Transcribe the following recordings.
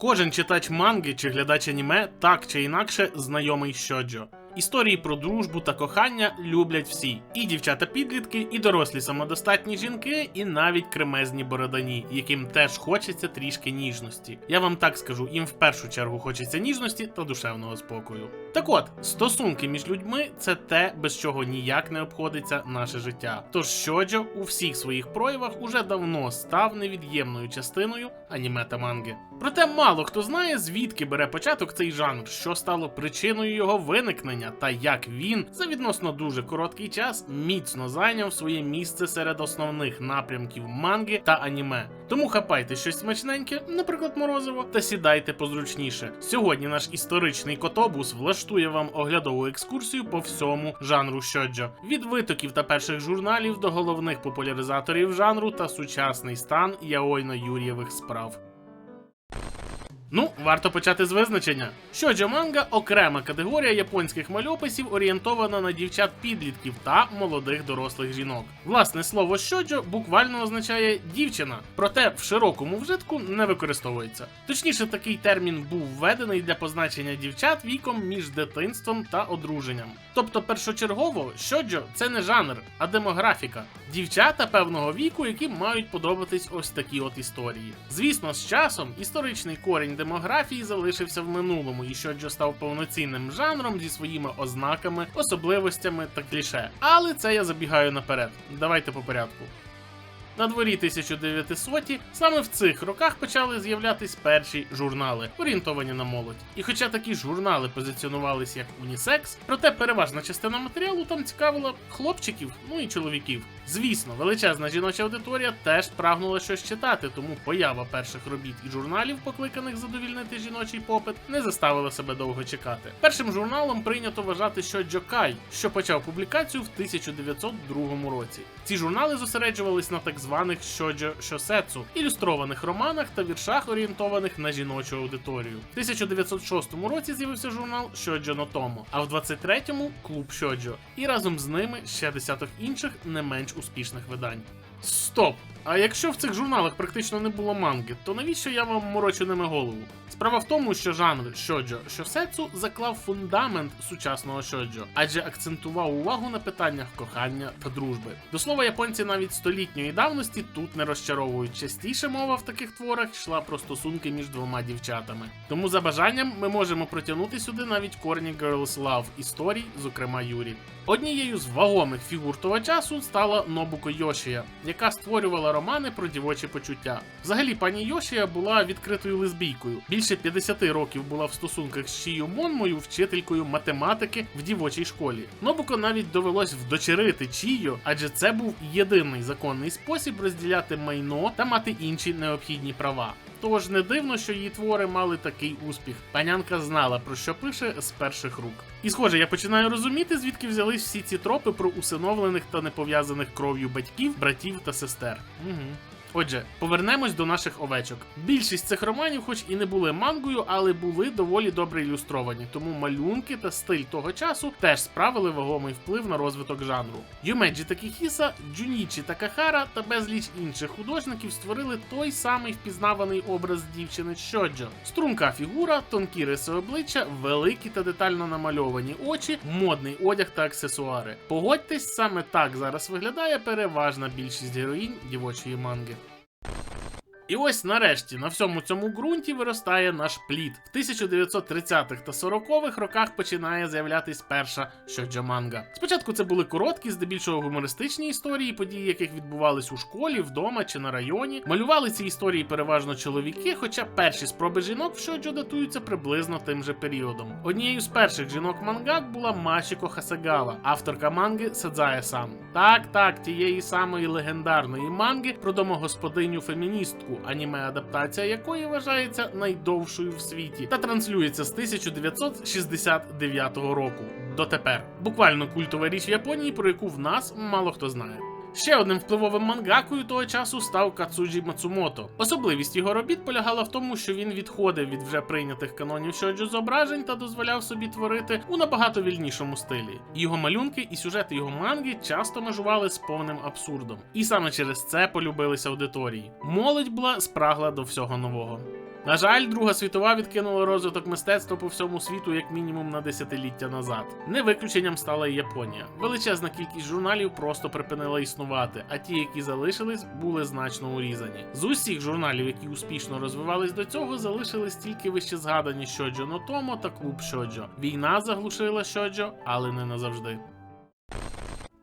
Кожен читач манги чи глядач аніме так чи інакше знайомий щоджо. Історії про дружбу та кохання люблять всі: і дівчата-підлітки, і дорослі самодостатні жінки, і навіть кремезні бородані, яким теж хочеться трішки ніжності. Я вам так скажу, їм в першу чергу хочеться ніжності та душевного спокою. Так от, стосунки між людьми це те, без чого ніяк не обходиться наше життя. Тож щоджо у всіх своїх проявах уже давно став невід'ємною частиною аніме та манги. Проте мало хто знає, звідки бере початок цей жанр, що стало причиною його виникнення, та як він за відносно дуже короткий час міцно зайняв своє місце серед основних напрямків манги та аніме. Тому хапайте щось смачненьке, наприклад, морозиво, та сідайте позручніше. Сьогодні наш історичний котобус влаштує вам оглядову екскурсію по всьому жанру щоджо. від витоків та перших журналів до головних популяризаторів жанру та сучасний стан яойно-юрієвих справ. прав. Ну, варто почати з визначення. Щоджо манга окрема категорія японських мальописів, орієнтована на дівчат-підлітків та молодих дорослих жінок. Власне слово щоджо буквально означає дівчина, проте в широкому вжитку не використовується. Точніше, такий термін був введений для позначення дівчат віком між дитинством та одруженням. Тобто, першочергово, щоджо це не жанр, а демографіка. Дівчата певного віку, які мають подобатись ось такі от історії. Звісно, з часом історичний корінь демографії залишився в минулому, і щоджо став повноцінним жанром зі своїми ознаками, особливостями та кліше. Але це я забігаю наперед. Давайте по порядку. На дворі 1900-ті саме в цих роках почали з'являтись перші журнали, орієнтовані на молодь. І хоча такі журнали позиціонувались як унісекс, проте переважна частина матеріалу там цікавила хлопчиків, ну і чоловіків. Звісно, величезна жіноча аудиторія теж прагнула щось читати, тому поява перших робіт і журналів, покликаних задовільнити жіночий попит, не заставила себе довго чекати. Першим журналом прийнято вважати що Джокай, що почав публікацію в 1902 році. Ці журнали зосереджувались на так званих щоджо шосецу, ілюстрованих романах та віршах, орієнтованих на жіночу аудиторію. В 1906 році з'явився журнал Щоджо Нотомо, а в 23-му клуб Щоджо. І разом з ними ще десяток інших не менш успішних видань. Стоп! А якщо в цих журналах практично не було манги, то навіщо я вам морочу ними голову? Справа в тому, що жанр щоджо шосецу заклав фундамент сучасного щоджо, адже акцентував увагу на питаннях кохання та дружби. До слова, японці навіть столітньої давності тут не розчаровують. Частіше мова в таких творах йшла про стосунки між двома дівчатами. Тому за бажанням ми можемо протягнути сюди навіть корні Girls Love історій, зокрема Юрі. Однією з вагомих фігур того часу стала Нобуко Йошія, яка створювала романи про дівочі почуття. Взагалі, пані Йошія була відкритою лесбійкою. Більше 50 років була в стосунках з Шію Монмою, вчителькою математики в дівочій школі. Нобуко навіть довелось вдочерити Чію, адже це був єдиний законний спосіб розділяти майно та мати інші необхідні права. Тож не дивно, що її твори мали такий успіх. Панянка знала про що пише з перших рук. І схоже, я починаю розуміти, звідки взялись всі ці тропи про усиновлених та не пов'язаних кров'ю батьків, братів та сестер. Угу. Отже, повернемось до наших овечок. Більшість цих романів, хоч і не були мангою, але були доволі добре ілюстровані, тому малюнки та стиль того часу теж справили вагомий вплив на розвиток жанру. Юмеджі Такіхіса, Джунічі Такахара та безліч інших художників створили той самий впізнаваний образ дівчини Щоджо. Струнка фігура, тонкі риси обличчя, великі та детально намальовані очі, модний одяг та аксесуари. Погодьтесь, саме так зараз виглядає переважна більшість героїнь дівочої манги. you І ось нарешті на всьому цьому ґрунті виростає наш плід. В 1930-х та 40-х роках починає з'являтись перша щоджо манга. Спочатку це були короткі, здебільшого гумористичні історії, події яких відбувались у школі, вдома чи на районі. Малювали ці історії переважно чоловіки, хоча перші спроби жінок в щоджо датуються приблизно тим же періодом. Однією з перших жінок мангак була Машіко Хасагава, авторка манги Садзая Сан. Так, так, тієї самої легендарної манги про домогосподиню феміністку аніме-адаптація якої вважається найдовшою в світі та транслюється з 1969 року дотепер. Буквально культова річ в Японії, про яку в нас мало хто знає. Ще одним впливовим мангакою того часу став Кацуджі Мацумото. Особливість його робіт полягала в тому, що він відходив від вже прийнятих канонів щоджо зображень та дозволяв собі творити у набагато вільнішому стилі. Його малюнки і сюжети його манги часто межували з повним абсурдом, і саме через це полюбилися аудиторії. Молодь була спрагла до всього нового. На жаль, Друга світова відкинула розвиток мистецтва по всьому світу як мінімум на десятиліття назад. Не виключенням стала і Японія. Величезна кількість журналів просто припинила існувати, а ті, які залишились, були значно урізані. З усіх журналів, які успішно розвивались до цього, залишились тільки вище згадані Шоджо Нотомо та клуб Шоджо. Війна заглушила Шоджо, але не назавжди.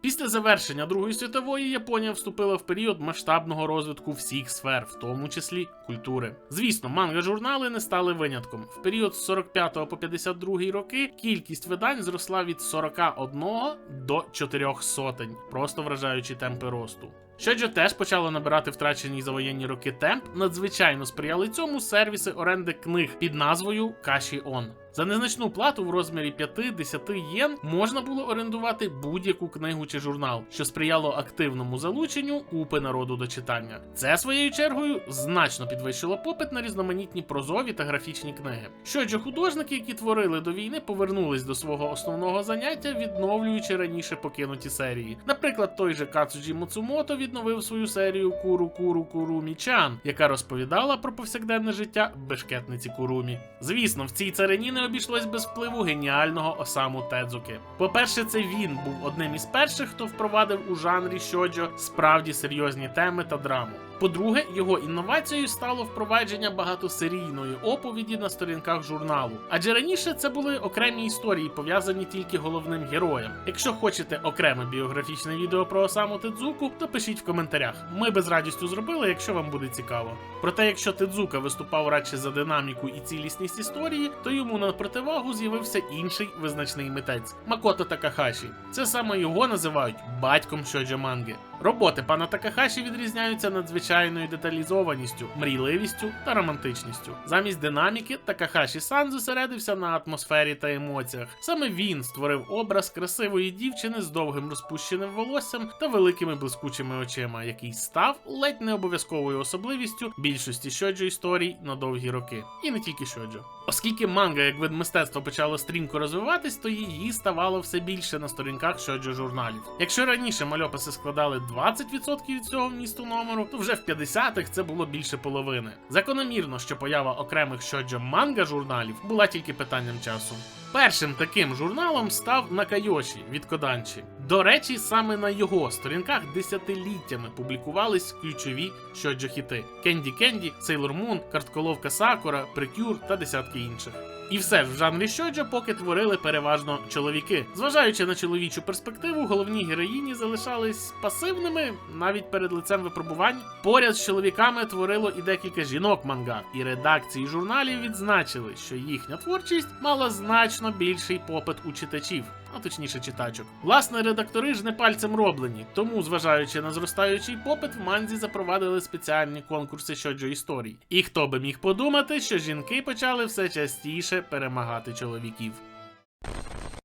Після завершення Другої світової Японія вступила в період масштабного розвитку всіх сфер, в тому числі культури. Звісно, манга-журнали не стали винятком. В період з 45 по 52 роки кількість видань зросла від 41 до 4 сотень, просто вражаючи темпи росту. Щоджо теж почало набирати втрачені за воєнні роки темп. Надзвичайно сприяли цьому сервіси оренди книг під назвою Каші Он. За незначну плату в розмірі 5-10 єн можна було орендувати будь-яку книгу чи журнал, що сприяло активному залученню купи народу до читання. Це своєю чергою значно підвищило попит на різноманітні прозові та графічні книги. Щоджо художники, які творили до війни, повернулись до свого основного заняття, відновлюючи раніше покинуті серії. Наприклад, той же Кацуджі Муцумото відновив свою серію Куру Куру Курумі Чан, яка розповідала про повсякденне життя бешкетниці Курумі. Звісно, в цій царині не обійшлось без впливу геніального Осаму Тедзуки. По-перше, це він був одним із перших, хто впровадив у жанрі щоджо справді серйозні теми та драму. По-друге, його інновацією стало впровадження багатосерійної оповіді на сторінках журналу. Адже раніше це були окремі історії, пов'язані тільки головним героєм. Якщо хочете окреме біографічне відео про Осаму Тедзуку, то пишіть в коментарях. Ми би з радістю зробили, якщо вам буде цікаво. Проте, якщо Тедзука виступав радше за динаміку і цілісність історії, то йому на противагу з'явився інший визначний митець Макото Такахаші. Це саме його називають батьком щоджо манги. Роботи пана Такахаші відрізняються надзвичайною деталізованістю, мрійливістю та романтичністю. Замість динаміки Такахаші Сан зосередився на атмосфері та емоціях. Саме він створив образ красивої дівчини з довгим розпущеним волоссям та великими блискучими очима, який став ледь не обов'язковою особливістю більшості щоджо історій на довгі роки. І не тільки щоджо. Оскільки манга як вид мистецтва почала стрімко розвиватись, то її ставало все більше на сторінках щоджо журналів. Якщо раніше мальописи складали 20% від цього місту номеру, то вже в 50-х це було більше половини. Закономірно, що поява окремих щоджо манга журналів була тільки питанням часу. Першим таким журналом став Накайоші від Коданчі. До речі, саме на його сторінках десятиліттями публікувались ключові щоджо хіти: Кенді Кенді, Сейлор Мун, Картколовка Сакура, Прикюр та десятки інших. І все ж в жанрі щоджо поки творили переважно чоловіки. Зважаючи на чоловічу перспективу, головні героїні залишались пасивними навіть перед лицем випробувань. Поряд з чоловіками творило і декілька жінок манга, і редакції журналів відзначили, що їхня творчість мала значно більший попит у читачів. А точніше читачок. Власне, редактори ж не пальцем роблені, тому, зважаючи на зростаючий попит, в манзі запровадили спеціальні конкурси щоджо історій. І хто би міг подумати, що жінки почали все частіше перемагати чоловіків.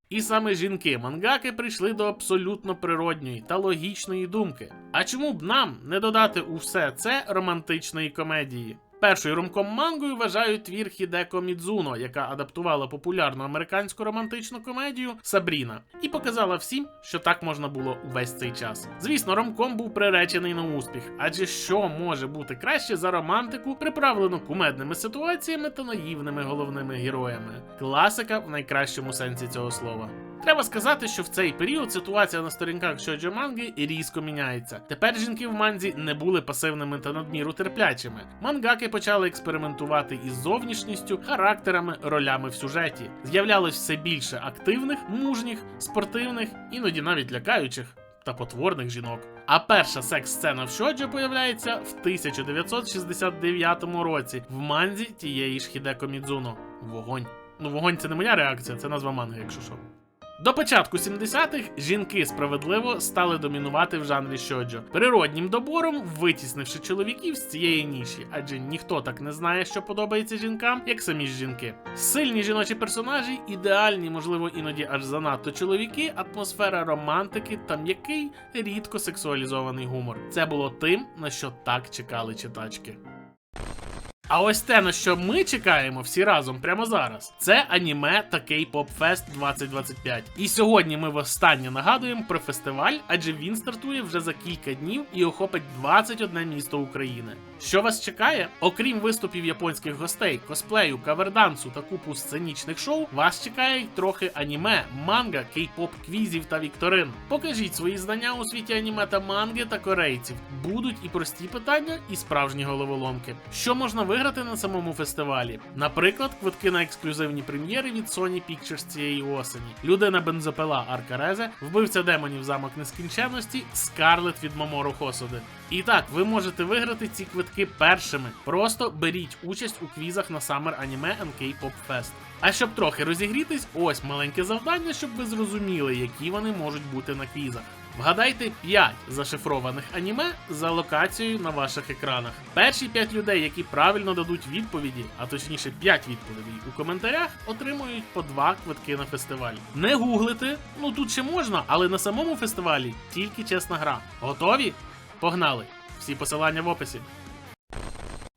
І саме жінки мангаки прийшли до абсолютно природньої та логічної думки. А чому б нам не додати у все це романтичної комедії? Першою ромком мангою вважають твір Хідеко Мідзуно, яка адаптувала популярну американську романтичну комедію Сабріна, і показала всім, що так можна було увесь цей час. Звісно, ромком був приречений на успіх, адже що може бути краще за романтику, приправлену кумедними ситуаціями та наївними головними героями. Класика в найкращому сенсі цього слова. Треба сказати, що в цей період ситуація на сторінках щоджо манги різко міняється. Тепер жінки в манзі не були пасивними та надміру терплячими. Мангаки почали експериментувати із зовнішністю, характерами, ролями в сюжеті. З'являлось все більше активних, мужніх, спортивних, іноді навіть лякаючих. Та потворних жінок. А перша секс-сцена в Шоджо появляється в 1969 році в манзі тієї ж Хідеко Мідзуно. Вогонь. Ну, вогонь це не моя реакція, це назва манги, якщо що. До початку 70-х жінки справедливо стали домінувати в жанрі щоджо, природнім добором витіснивши чоловіків з цієї ніші, адже ніхто так не знає, що подобається жінкам, як самі ж жінки. Сильні жіночі персонажі, ідеальні, можливо, іноді аж занадто чоловіки, атмосфера романтики та м'який, рідко сексуалізований гумор. Це було тим, на що так чекали читачки. А ось те, на що ми чекаємо всі разом прямо зараз, це аніме та K-Pop Fest 2025. І сьогодні ми востаннє нагадуємо про фестиваль, адже він стартує вже за кілька днів і охопить 21 місто України. Що вас чекає? Окрім виступів японських гостей, косплею, кавердансу та купу сценічних шоу, вас чекає й трохи аніме, манга, кей-поп квізів та вікторин. Покажіть свої знання у світі аніме та манги та корейців. Будуть і прості питання, і справжні головоломки. Що можна виграти на самому фестивалі? Наприклад, квитки на ексклюзивні прем'єри від Sony Pictures цієї осені, людина бензопила Аркарезе, вбивця демонів замок нескінченності, Скарлет від Мамору Хосоди. І так, ви можете виграти ці квитки першими. Просто беріть участь у квізах на Summer Anime and K-Pop Fest. А щоб трохи розігрітись, ось маленьке завдання, щоб ви зрозуміли, які вони можуть бути на квізах. Вгадайте 5 зашифрованих аніме за локацією на ваших екранах. Перші 5 людей, які правильно дадуть відповіді, а точніше 5 відповідей у коментарях, отримують по 2 квитки на фестиваль. Не гуглити, ну тут ще можна, але на самому фестивалі тільки чесна гра. Готові? Погнали! Всі посилання в описі.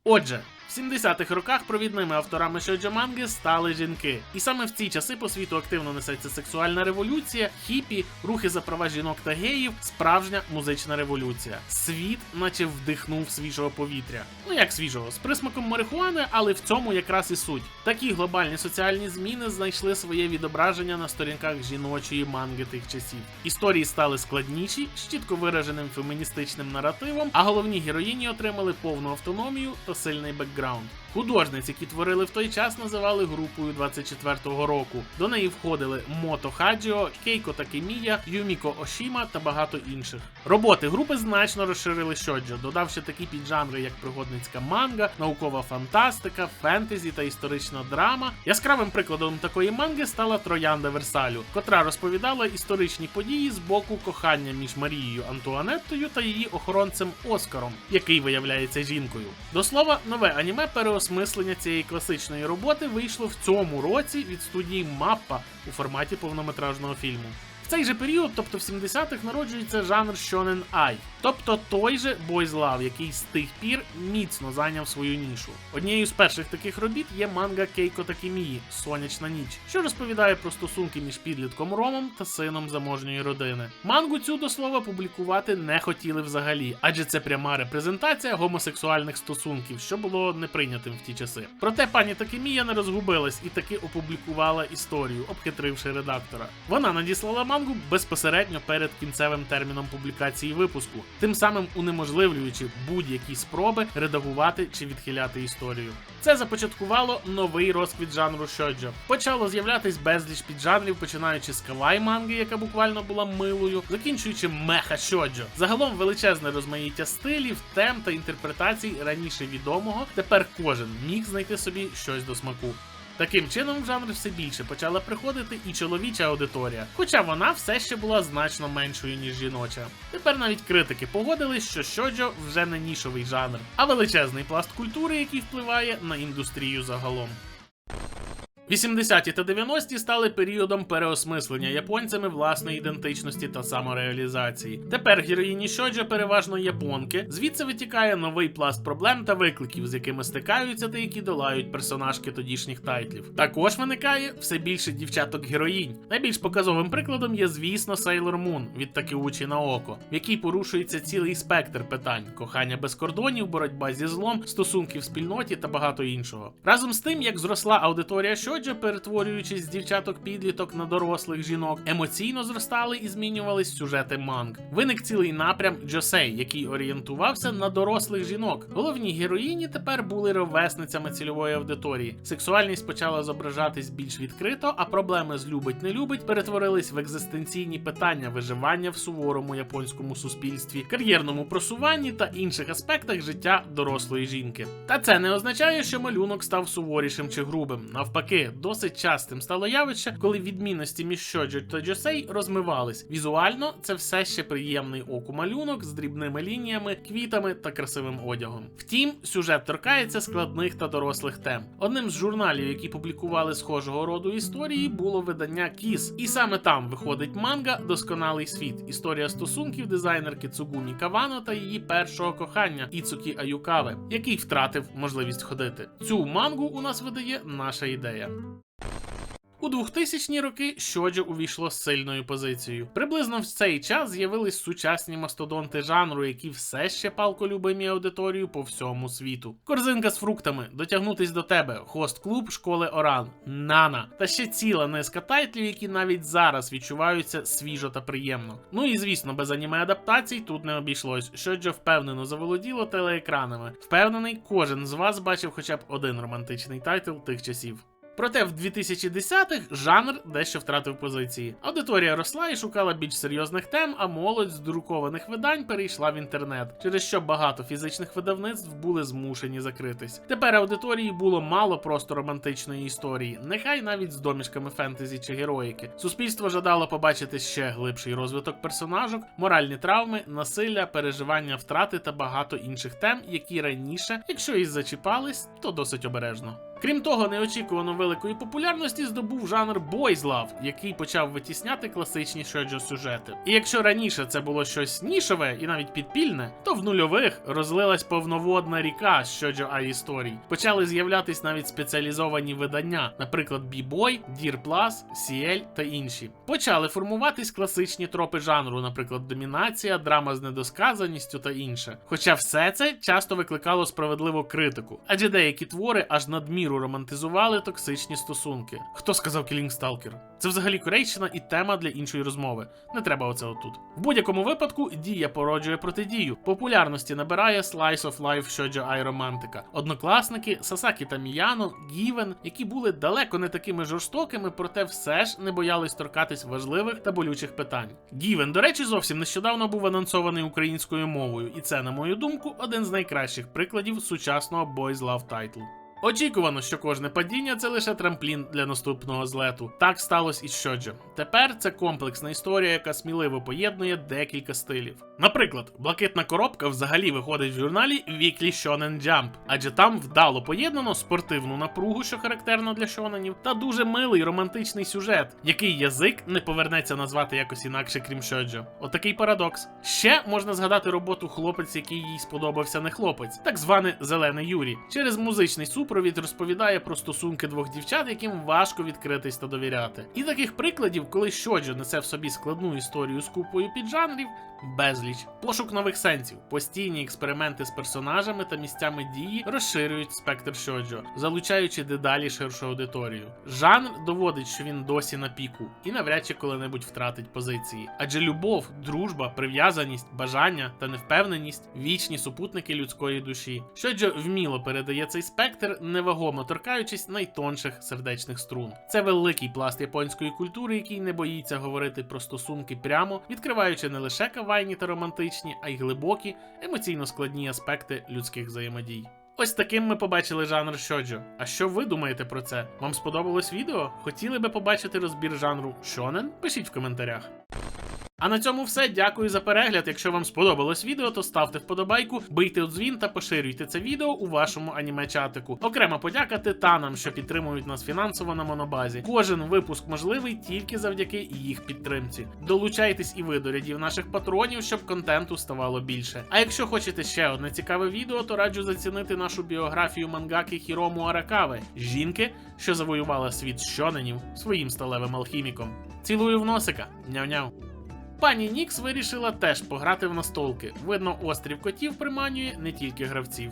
Отже, в 70-х роках провідними авторами шоджо манги стали жінки. І саме в ці часи по світу активно несеться сексуальна революція, хіпі, рухи за права жінок та геїв, справжня музична революція. Світ, наче вдихнув свіжого повітря. Ну як свіжого, з присмаком марихуани, але в цьому якраз і суть. Такі глобальні соціальні зміни знайшли своє відображення на сторінках жіночої манги тих часів. Історії стали складніші, з чітко вираженим феміністичним наративом, а головні героїні отримали повну автономію та сильний бекграунд. ground. Художниць, які творили в той час, називали групою 24-го року. До неї входили Мото Хаджіо, Кейко Такемія, Юміко Ошіма та багато інших. Роботи групи значно розширили щоджо, додавши такі піджанри, як пригодницька манга, наукова фантастика, фентезі та історична драма. Яскравим прикладом такої манги стала Троянда Версалю, котра розповідала історичні події з боку кохання між Марією Антуанеттою та її охоронцем Оскаром, який виявляється жінкою. До слова, нове аніме переосмислення цієї класичної роботи вийшло в цьому році від студії Маппа у форматі повнометражного фільму. В цей же період, тобто в 70-х, народжується жанр Shonen Ai, тобто той же Love, який з тих пір міцно зайняв свою нішу. Однією з перших таких робіт є манга Кейко Такемії Сонячна ніч, що розповідає про стосунки між підлітком Ромом та сином заможньої родини. Мангу цю до слова публікувати не хотіли взагалі, адже це пряма репрезентація гомосексуальних стосунків, що було неприйнятим в ті часи. Проте пані Такемія не розгубилась і таки опублікувала історію, обхитривши редактора. Вона надіслала мангу безпосередньо перед кінцевим терміном публікації випуску, тим самим унеможливлюючи будь-які спроби редагувати чи відхиляти історію. Це започаткувало новий розквіт жанру шоджо. Почало з'являтись безліч піджанрів, починаючи з кавай манги, яка буквально була милою, закінчуючи меха шоджо. Загалом величезне розмаїття стилів, тем та інтерпретацій раніше відомого. Тепер кожен міг знайти собі щось до смаку. Таким чином, в жанр все більше почала приходити і чоловіча аудиторія, хоча вона все ще була значно меншою, ніж жіноча. Тепер навіть критики погодились, що щоджо вже не нішовий жанр, а величезний пласт культури, який впливає на індустрію загалом. 80-ті та 90-ті стали періодом переосмислення японцями власної ідентичності та самореалізації. Тепер героїні Шоджо переважно японки, звідси витікає новий пласт проблем та викликів, з якими стикаються та які долають персонажки тодішніх тайтлів. Також виникає все більше дівчаток героїнь. Найбільш показовим прикладом є, звісно, Sailor Moon від Такеучі Наоко, в якій порушується цілий спектр питань: кохання без кордонів, боротьба зі злом, стосунки в спільноті та багато іншого. Разом з тим, як зросла аудиторія Шоджо, перетворюючись з дівчаток-підліток на дорослих жінок, емоційно зростали і змінювались сюжети манг. Виник цілий напрям Джосей, який орієнтувався на дорослих жінок. Головні героїні тепер були ровесницями цільової аудиторії. Сексуальність почала зображатись більш відкрито, а проблеми з любить не любить перетворились в екзистенційні питання виживання в суворому японському суспільстві, кар'єрному просуванні та інших аспектах життя дорослої жінки. Та це не означає, що малюнок став суворішим чи грубим. Навпаки, досить частим стало явище, коли відмінності між Шоджо та Джосей розмивались. Візуально це все ще приємний оку малюнок з дрібними лініями, квітами та красивим одягом. Втім, сюжет торкається складних та дорослих тем. Одним з журналів, які публікували схожого роду історії, було видання Кіс, і саме там виходить манга Досконалий світ. Історія стосунків дизайнерки Цугумі Кавано та її першого кохання Іцукі Аюкаве, який втратив можливість ходити. Цю мангу у нас видає наша ідея. У 2000-ні роки Шоджо увійшло з сильною позицією. Приблизно в цей час з'явились сучасні мастодонти жанру, які все ще палко любимі аудиторію по всьому світу. Корзинка з фруктами, дотягнутись до тебе, хост-клуб школи Оран, Нана та ще ціла низка тайтлів, які навіть зараз відчуваються свіжо та приємно. Ну і звісно, без аніме адаптацій тут не обійшлось. Шоджо впевнено заволоділо телеекранами. Впевнений, кожен з вас бачив хоча б один романтичний тайтл тих часів. Проте в 2010-х жанр дещо втратив позиції. Аудиторія росла і шукала більш серйозних тем, а молодь з друкованих видань перейшла в інтернет, через що багато фізичних видавництв були змушені закритись. Тепер аудиторії було мало просто романтичної історії, нехай навіть з домішками фентезі чи героїки. Суспільство жадало побачити ще глибший розвиток персонажок, моральні травми, насилля, переживання втрати та багато інших тем, які раніше, якщо і зачіпались, то досить обережно. Крім того, неочікувано великої популярності здобув жанр Love, який почав витісняти класичні шоджо сюжети. І якщо раніше це було щось нішове і навіть підпільне, то в нульових розлилась повноводна ріка шоджо ай історій. Почали з'являтись навіть спеціалізовані видання, наприклад, B-Boy, Dear Plus, CL та інші. Почали формуватись класичні тропи жанру, наприклад, домінація, драма з недосказаністю та інше. Хоча все це часто викликало справедливу критику, адже деякі твори аж надміру романтизували токсичні стосунки. Хто сказав Stalker? Це взагалі корейщина і тема для іншої розмови. Не треба оце отут. В будь-якому випадку дія породжує протидію. Популярності набирає Slice of Life Shoujo Ai романтика. Однокласники Сасакі та Міяно, Гівен, які були далеко не такими жорстокими, проте все ж не боялись торкатись важливих та болючих питань. Гівен, до речі, зовсім нещодавно був анонсований українською мовою, і це, на мою думку, один з найкращих прикладів сучасного Boys Love тайтлу. Очікувано, що кожне падіння це лише трамплін для наступного злету. Так сталося і з Шоджо. Тепер це комплексна історія, яка сміливо поєднує декілька стилів. Наприклад, блакитна коробка взагалі виходить в журналі Weekly Shonen Jump, адже там вдало поєднано спортивну напругу, що характерно для шоненів, та дуже милий романтичний сюжет, який язик не повернеться назвати якось інакше, крім Шоджо. Отакий парадокс. Ще можна згадати роботу хлопець, який їй сподобався не хлопець, так званий Зелений Юрій. Через музичний супровід розповідає про стосунки двох дівчат, яким важко відкритись та довіряти. І таких прикладів, коли щоджо несе в собі складну історію з купою піджанрів, безліч. Пошук нових сенсів, постійні експерименти з персонажами та місцями дії розширюють спектр Шоджо, залучаючи дедалі ширшу аудиторію. Жанр доводить, що він досі на піку і навряд чи коли-небудь втратить позиції. Адже любов, дружба, прив'язаність, бажання та невпевненість вічні супутники людської душі. Шоджо вміло передає цей спектр, невагомо торкаючись найтонших сердечних струн. Це великий пласт японської культури, який не боїться говорити про стосунки прямо, відкриваючи не лише кавайні та романтичні, а й глибокі, емоційно складні аспекти людських взаємодій. Ось таким ми побачили жанр шоджо. А що ви думаєте про це? Вам сподобалось відео? Хотіли би побачити розбір жанру шонен? Пишіть в коментарях. А на цьому все. Дякую за перегляд. Якщо вам сподобалось відео, то ставте вподобайку, бийте у дзвін та поширюйте це відео у вашому аніме-чатику. Окрема подяка титанам, що підтримують нас фінансово на монобазі. Кожен випуск можливий тільки завдяки їх підтримці. Долучайтесь і ви до рядів наших патронів, щоб контенту ставало більше. А якщо хочете ще одне цікаве відео, то раджу зацінити нашу біографію мангаки Хірому Аракави, жінки, що завоювала світ щоненів своїм сталевим алхіміком. Цілую в носика, няв-няв. Пані Нікс вирішила теж пограти в настолки. Видно, острів котів приманює не тільки гравців.